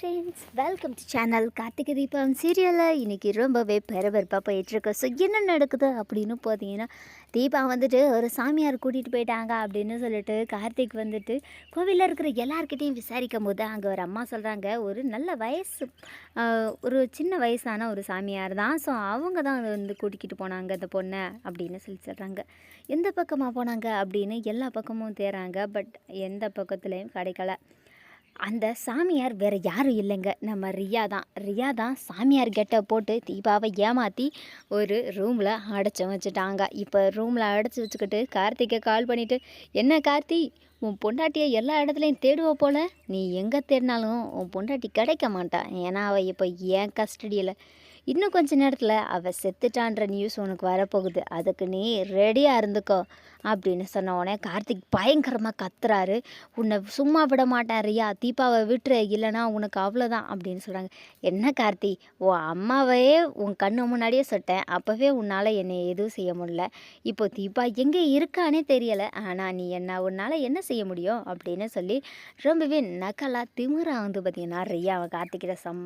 Friends welcome to channel Karthigai Deepam சீரியலில் இன்றைக்கி ரொம்பவே பரபரப்பாக போயிட்டுருக்கு. ஸோ என்ன நடக்குது அப்படின்னு பார்த்தீங்கன்னா தீபா வந்துட்டு ஒரு சாமியார் கூட்டிகிட்டு போயிட்டாங்க அப்படின்னு சொல்லிட்டு கார்த்திக் வந்துட்டு கோவிலில் இருக்கிற எல்லாருக்கிட்டையும் விசாரிக்கும் போது அங்கே ஒரு அம்மா சொல்கிறாங்க ஒரு நல்ல வயசு ஒரு சின்ன வயசான ஒரு சாமியார் தான். ஸோ அவங்க தான் வந்து கூட்டிக்கிட்டு போனாங்க அந்த பொண்ணை அப்படின்னு சொல்லி சொல்கிறாங்க எந்த பக்கமாக போனாங்க அப்படின்னு எல்லா பக்கமும் தேறாங்க பட் எந்த பக்கத்துலேயும் கிடைக்கல. அந்த சாமியார் வேறு யாரும் இல்லைங்க. நம்ம ரியா தான். ரியா தான் சாமியார் கெட்ட போட்டு தீபாவை ஏமாற்றி ஒரு ரூமில் அடைச்சி வச்சுட்டாங்க. இப்போ ரூமில் அடைச்சி வச்சுக்கிட்டு கார்த்திகை கால் பண்ணிவிட்டு என்ன கார்த்தி உன் பொண்டாட்டியை எல்லா இடத்துலையும் தேடுவ போல்? நீ எங்கே தேடினாலும் உன் பொண்டாட்டி கிடைக்க மாட்டான் ஏன்னா அவள் இப்போ ஏன் கஸ்டடியில் இன்னும் கொஞ்ச நேரத்தில் அவள் செத்துட்டான்ற நியூஸ் உனக்கு வரப்போகுது. அதுக்கு நீ ரெடியாக இருந்துக்கோ அப்படின்னு சொன்ன உடனே கார்த்திக் பயங்கரமாக கத்துறாரு. உன்னை சும்மா விட மாட்டேன் ரியா தீபாவை விட்டுரு இல்லைனா உனக்கு அவ்வளோதான் அப்படின்னு சொல்கிறாங்க என்ன கார்த்தி உன் அம்மாவையே உன் கண்ணு முன்னாடியே சொட்டேன். அப்போவே உன்னால் என்னை எதுவும் செய்ய முடியல. இப்போ தீபா எங்கே இருக்கானே தெரியலை. ஆனால் நீ என்ன உன்னால் என்ன செய்ய முடியும்? அப்படின்னு சொல்லி ரொம்பவே நக்கலாக திமிரா வந்து பார்த்தீங்கன்னா ரியா அவன் கார்த்திகிட்ட சம்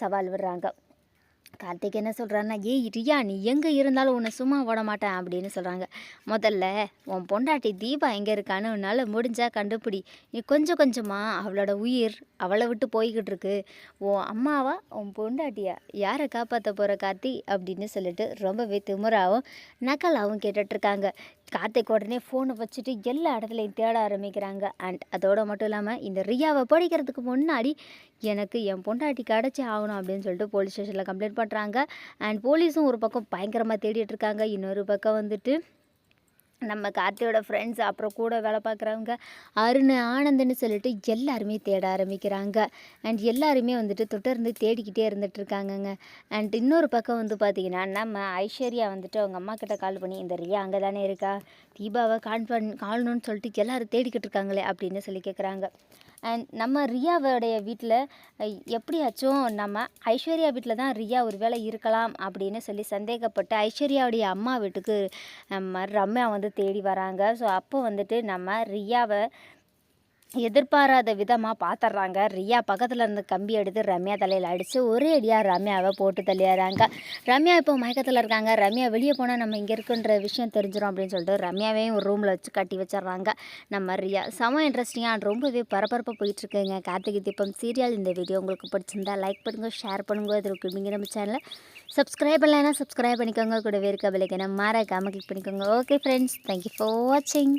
சவால் விடுறாங்க. கார்த்திக் என்ன சொல்கிறான்னா ஏய் ரியா நீ எங்கே இருந்தாலும் உன்னை சும்மா விட மாட்டேன் அப்படின்னு சொல்கிறாங்க முதல்ல உன் பொண்டாட்டி தீபா எங்கே இருக்கான்னு உன்னால் முடிஞ்சால் கண்டுபிடி. நீ கொஞ்சம் கொஞ்சமாக அவளோட உயிர் அவளை விட்டு போய்கிட்டு இருக்கு. உன் அம்மாவா உன் பொண்டாட்டியா? யாரை காப்பாற்ற போகிற கார்த்தி? அப்படின்னு சொல்லிட்டு ரொம்பவே திமுறாவும் நகலாகவும் கேட்டுட்ருக்காங்க கார்த்திக் உடனே ஃபோனை வச்சுட்டு எல்லா இடத்துலையும் தேட ஆரம்பிக்கிறாங்க. அண்ட் அதோட மட்டும் இல்லாமல் இந்த ரியாவை படிக்கிறதுக்கு முன்னாடி எனக்கு என் பொண்டாட்டி கிடச்சி ஆகணும் அப்படின்னு சொல்லிட்டு போலீஸ் ஸ்டேஷனில் கம்ப்ளைண்ட் பண்ணுறாங்க அண்ட் போலீஸும் ஒரு பக்கம் பயங்கரமாக தேடிட்டு இருக்காங்க. இன்னொரு பக்கம் வந்துட்டு நம்ம கார்த்தியோட ஃப்ரெண்ட்ஸ் அப்புறம் கூட வேலை பார்க்குறவங்க அருண் ஆனந்த்னு சொல்லிட்டு எல்லாருமே தேட ஆரம்பிக்கிறாங்க. அண்ட் எல்லாருமே வந்துட்டு தொடர்ந்து தேடிக்கிட்டே இருந்துட்டு இருக்காங்கங்க. அண்ட் இன்னொரு பக்கம் வந்து பார்த்தீங்கன்னா நம்ம ஐஸ்வர்யா வந்துட்டு அவங்க அம்மா கிட்ட கால் பண்ணி இந்த ரியா அங்கே தானே இருக்கா? தீபாவை கால் பண் காணணும்னு சொல்லிட்டு எல்லாரும் தேடிக்கிட்டு இருக்காங்களே அப்படின்னு சொல்லி கேட்குறாங்க நம்ம ரியாவோடைய வீட்டில் எப்படியாச்சும் நம்ம ஐஸ்வர்யா வீட்டில் தான் ரியா ஒரு வேளை இருக்கலாம் அப்படின்னு சொல்லி சந்தேகப்பட்டு ஐஸ்வர்யாவுடைய அம்மா வீட்டுக்கு நம்ம ரம்யா வந்து தேடி வராங்க. ஸோ அப்போ வந்துட்டு நம்ம ரியாவை எதிர்பாராத விதமாக பார்த்துட்றாங்க ரியா பக்கத்தில் இருந்து கம்பி எடுத்து ரம்யா தலையில் அடித்து ஒரே அடியாக ரம்யாவை போட்டு தள்ளிடுறாங்க. ரம்யா இப்போ மயக்கத்தில் இருக்காங்க. ரம்யா வெளியே போனால் நம்ம இங்கே இருக்குன்ற விஷயம் தெரிஞ்சிடும் அப்படின்னு சொல்லிட்டு ரம்யாவையும் ஒரு ரூமில் வச்சு கட்டி வச்சிடுறாங்க. நம்ம ரியா. செம இன்ட்ரெஸ்டிங்காக ரொம்பவே பரபரப்பாக போயிட்டுருக்குங்க. கார்த்திகை தீபம் சீரியல் இந்த வீடியோ உங்களுக்கு பிடிச்சிருந்தா லைக் பண்ணுங்கள் ஷேர் பண்ணுங்கள் இது இருக்குங்க நம்ம சேனலை சப்ஸ்கிரைப் பண்ணலைன்னா சப்ஸ்கிரைப் பண்ணிக்கோங்க. கூடவே இருக்க பிள்ளைக்கு மறக்காமல் கிளிக் பண்ணிக்கோங்க. ஓகே ஃப்ரெண்ட்ஸ் தேங்க்யூ ஃபார் வாட்சிங்